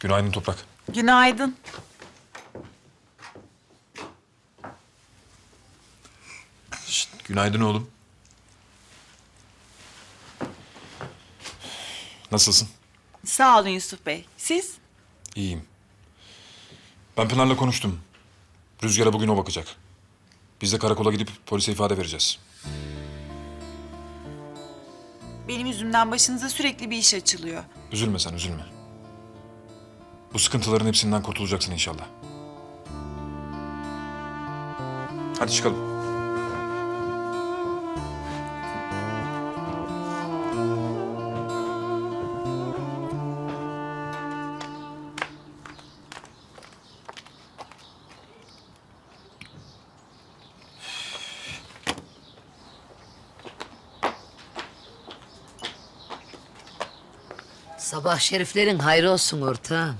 Günaydın Toprak. Günaydın. Şşt, günaydın oğlum. Nasılsın? Sağ olun Yusuf Bey. Siz? İyiyim. Ben Pınar'la konuştum. Rüzgar'a bugün o bakacak. Biz de karakola gidip polise ifade vereceğiz. Benim yüzümden başınıza sürekli bir iş açılıyor. Üzülme sen, üzülme. Bu sıkıntıların hepsinden kurtulacaksın inşallah. Hadi çıkalım. Sabah şeriflerin hayrı olsun ortağım.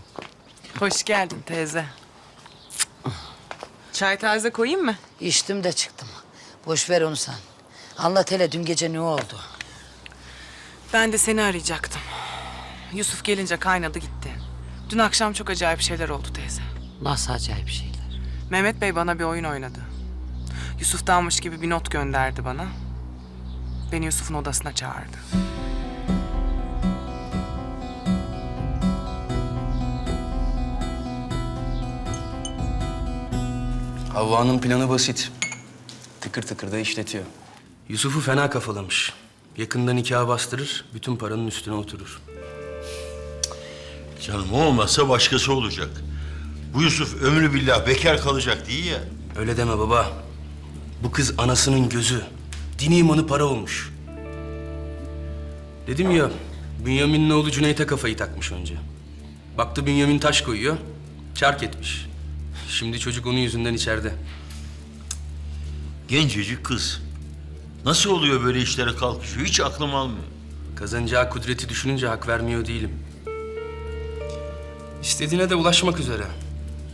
Hoş geldin teyze. Çay taze koyayım mı? İçtim de çıktım. Boş ver onu sen. Anlat hele dün gece ne oldu? Ben de seni arayacaktım. Yusuf gelince kaynadı gitti. Dün akşam çok acayip şeyler oldu teyze. Nasıl acayip şeyler. Mehmet Bey bana bir oyun oynadı. Yusuf'tanmış gibi bir not gönderdi bana. Beni Yusuf'un odasına çağırdı. Havva'nın planı basit. Tıkır tıkır da işletiyor. Yusuf'u fena kafalamış. Yakında nikah bastırır, bütün paranın üstüne oturur. Canım o olmazsa başkası olacak. Bu Yusuf ömrü billah bekar kalacak değil ya. Öyle deme baba. Bu kız anasının gözü. Dini imanı para olmuş. Dedim ya, Bünyamin'in oğlu Cüneyt'e kafayı takmış önce. Baktı Bünyamin taş koyuyor, çark etmiş. Şimdi çocuk onun yüzünden içeride. Gencecik kız. Nasıl oluyor böyle işlere kalkışıyor? Hiç aklım almıyor. Kazanacağı kudreti düşününce hak vermiyor değilim. İstediğine de ulaşmak üzere.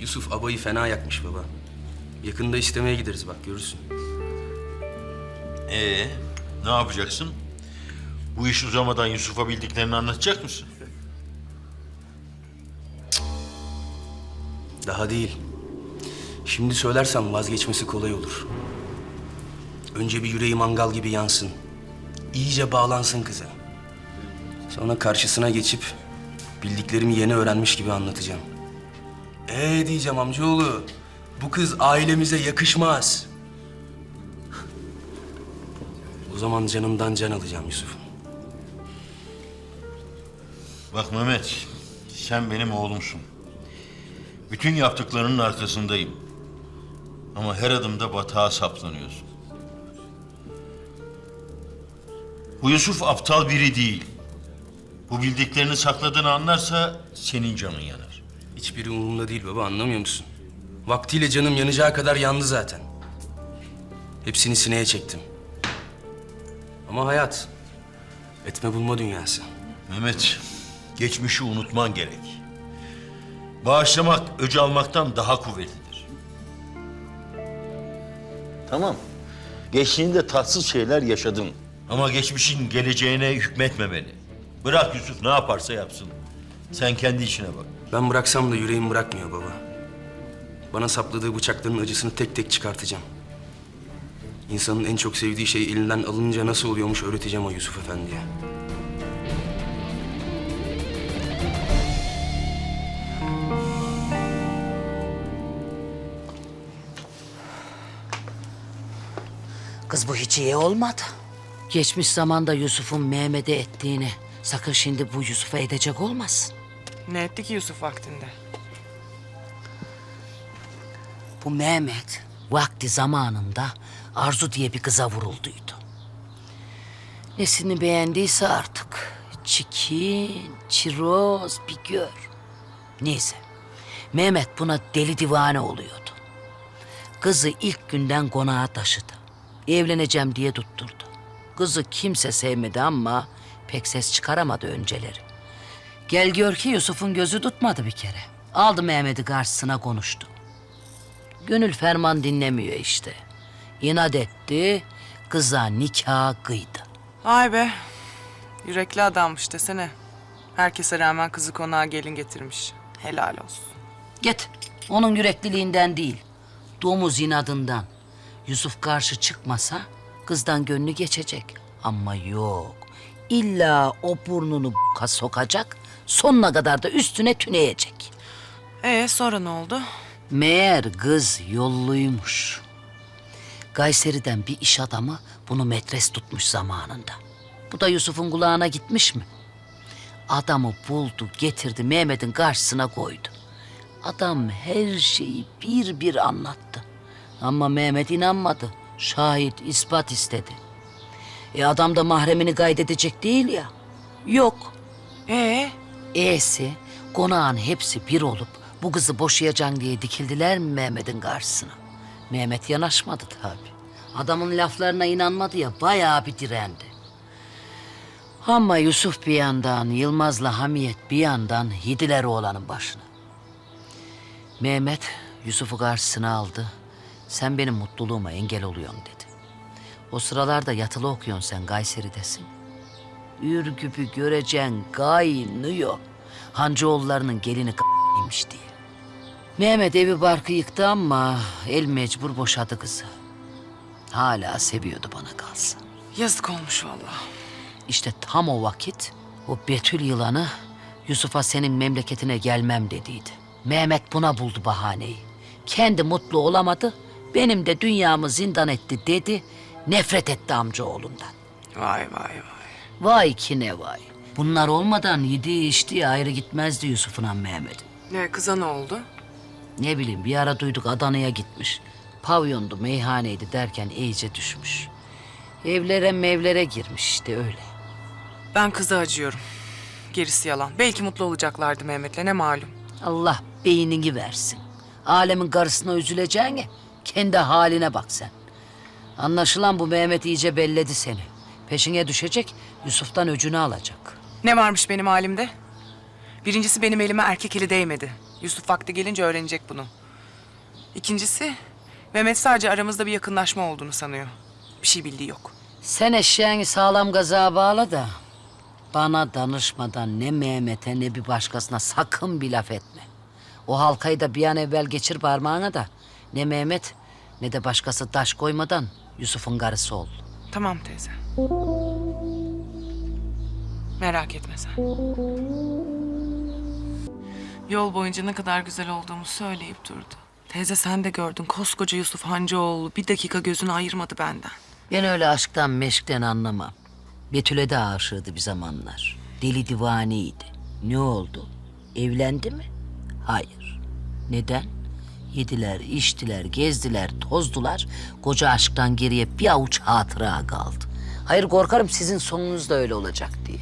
Yusuf abayı fena yakmış baba. Yakında istemeye gideriz bak görürsün. Ee, ne yapacaksın? Bu iş uzamadan Yusuf'a bildiklerini anlatacak mısın? Daha değil. Şimdi söylersem vazgeçmesi kolay olur. Önce bir yüreği mangal gibi yansın. İyice bağlansın kıza. Sonra karşısına geçip bildiklerimi yeni öğrenmiş gibi anlatacağım. Ee diyeceğim amcaoğlu. Bu kız ailemize yakışmaz. O zaman canımdan can alacağım Yusuf'um. Bak Mehmet, sen benim oğlumsun. Bütün yaptıklarının arkasındayım. Ama her adımda batağa saplanıyorsun. Bu Yusuf aptal biri değil. Bu bildiklerini sakladığını anlarsa senin canın yanar. Hiçbiri umurumda değil baba anlamıyor musun? Vaktiyle canım yanacağı kadar yandı zaten. Hepsini sineye çektim. Ama hayat etme bulma dünyası. Mehmet, geçmişi unutman gerek. Bağışlamak, öc almaktan daha kuvvetlidir. Tamam, geçtiğinde tatsız şeyler yaşadın. Ama geçmişin geleceğine hükmetmemeli. Bırak Yusuf ne yaparsa yapsın. Sen kendi işine bak. Ben bıraksam da yüreğim bırakmıyor baba. Bana sapladığı bıçakların acısını tek tek çıkartacağım. İnsanın en çok sevdiği şey elinden alınca nasıl oluyormuş öğreteceğim o Yusuf Efendi'ye. Kız bu hiç iyi olmadı. Geçmiş zamanda Yusuf'un Mehmet'e ettiğini sakın şimdi bu Yusuf'a edecek olmasın. Ne etti ki Yusuf vaktinde? Bu Mehmet vakti zamanında Arzu diye bir kıza vurulduydu. Nesini beğendiyse artık çikin, çiroz bir gör. Neyse Mehmet buna deli divane oluyordu. Kızı ilk günden konağa taşıdı. Evleneceğim diye tutturdu. Kızı kimse sevmedi ama pek ses çıkaramadı önceleri. Gel gör ki Yusuf'un gözü tutmadı bir kere. Aldı Mehmet'i karşısına konuştu. Gönül ferman dinlemiyor işte. İnat etti, kıza nikah kıydı. Vay be. Yürekli adammış desene. Herkese rağmen kızı konağa gelin getirmiş. Helal olsun. Git. Onun yürekliliğinden değil. Domuz inadından. Yusuf karşı çıkmasa kızdan gönlü geçecek. Ama yok. İlla o burnunu b**ka sokacak. Sonuna kadar da üstüne tüneyecek. Ee sonra ne oldu? Meğer kız yolluymuş. Kayseri'den bir iş adamı bunu metres tutmuş zamanında. Bu da Yusuf'un kulağına gitmiş mi? Adamı buldu, getirdi, Mehmet'in karşısına koydu. Adam her şeyi bir bir anlattı. Ama Mehmet inanmadı. Şahit, ispat istedi. E adam da mahremini kaydedecek değil ya. Yok. Ee E'si, konağın hepsi bir olup bu kızı boşayacaksın diye dikildiler mi Mehmet'in karşısına? Mehmet yanaşmadı tabii. Adamın laflarına inanmadı ya bayağı bir direndi. Ama Yusuf bir yandan, Yılmaz'la Hamiyet bir yandan yediler oğlanın başına. Mehmet Yusuf'u karşısına aldı. Sen benim mutluluğuma engel oluyorsun dedi. O sıralarda yatılı okuyorsun sen Kayseri'desin. Ürgüp'ü göreceksin kaynıyor. Hancıoğullarının gelini k***ymiş diye. Mehmet evi barkı yıktı ama el mecbur boşadı kızı. Hala seviyordu bana kalsa. yazık olmuş vallahi. İşte tam o vakit o Betül yılanı Yusuf'a senin memleketine gelmem dediydi. Mehmet buna buldu bahaneyi. Kendi mutlu olamadı, benim de dünyamı zindan etti dedi. Nefret etti amcaoğlundan. Vay vay vay. Vay ki ne vay. Bunlar olmadan yediği içtiği ayrı gitmezdi Yusuf'un Mehmet'in. Ne kıza ne oldu? Ne bileyim bir ara duyduk Adana'ya gitmiş. Pavyondu, meyhaneydi derken iyice düşmüş. Evlere mevlere girmiş işte öyle. Ben kıza acıyorum. Gerisi yalan. Belki mutlu olacaklardı Mehmet'le ne malum. Allah beynini versin. Alemin karısına üzüleceğine kendi haline bak sen. Anlaşılan bu Mehmet iyice belledi seni. Peşine düşecek, Yusuf'tan öcünü alacak. Ne varmış benim halimde? Birincisi benim elime erkek eli değmedi. Yusuf vakti gelince öğrenecek bunu. İkincisi Mehmet sadece aramızda bir yakınlaşma olduğunu sanıyor. Bir şey bildiği yok. Sen eşeğini sağlam gaza bağla da bana danışmadan ne Mehmet'e ne bir başkasına sakın bir laf etme. O halkayı da bir an evvel geçir parmağına da ne Mehmet ne de başkası taş koymadan Yusuf'un karısı ol. Tamam teyze. Merak etme sen. Yol boyunca ne kadar güzel olduğumu söyleyip durdu. Teyze sen de gördün koskoca Yusuf Hancıoğlu bir dakika gözünü ayırmadı benden. Ben öyle aşktan meşkten anlamam. Betül'e de aşığıydı bir zamanlar. Deli divaneydi. Ne oldu? Evlendi mi? Hayır. Neden? Yediler, içtiler, gezdiler, tozdular. Koca aşktan geriye bir avuç hatıra kaldı. Hayır korkarım sizin sonunuz da öyle olacak diye.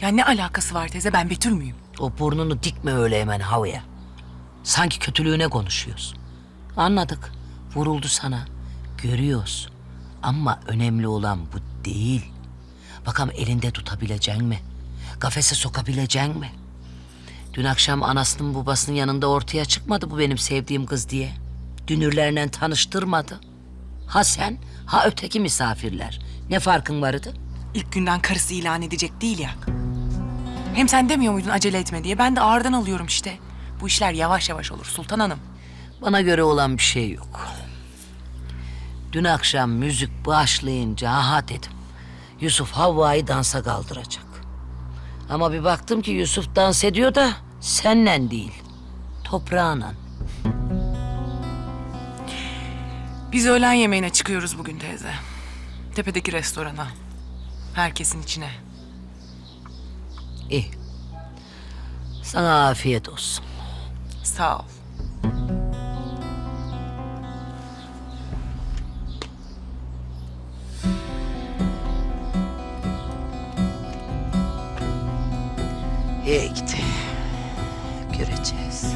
Ya ne alakası var teyze ben Betül müyüm? O burnunu dikme öyle hemen havaya. Sanki kötülüğüne konuşuyorsun. Anladık. Vuruldu sana. Görüyoruz. Ama önemli olan bu değil. Bakalım elinde tutabilecek mi? Kafese sokabilecek mi? Dün akşam anasının babasının yanında ortaya çıkmadı bu benim sevdiğim kız diye. Dünürlerle tanıştırmadı. Ha sen, ha öteki misafirler. Ne farkın vardı? İlk günden karısı ilan edecek değil ya. Hem sen demiyor muydun acele etme diye? Ben de ağırdan alıyorum işte. Bu işler yavaş yavaş olur Sultan Hanım. Bana göre olan bir şey yok. Dün akşam müzik başlayınca aha dedim. Yusuf Havva'yı dansa kaldıracak. Ama bir baktım ki Yusuf dans ediyor da senle değil. Toprağına. Biz öğlen yemeğine çıkıyoruz bugün teyze. Tepedeki restorana. Herkesin içine. İyi. Sana afiyet olsun. Sağ ol. İyi git. Göreceğiz.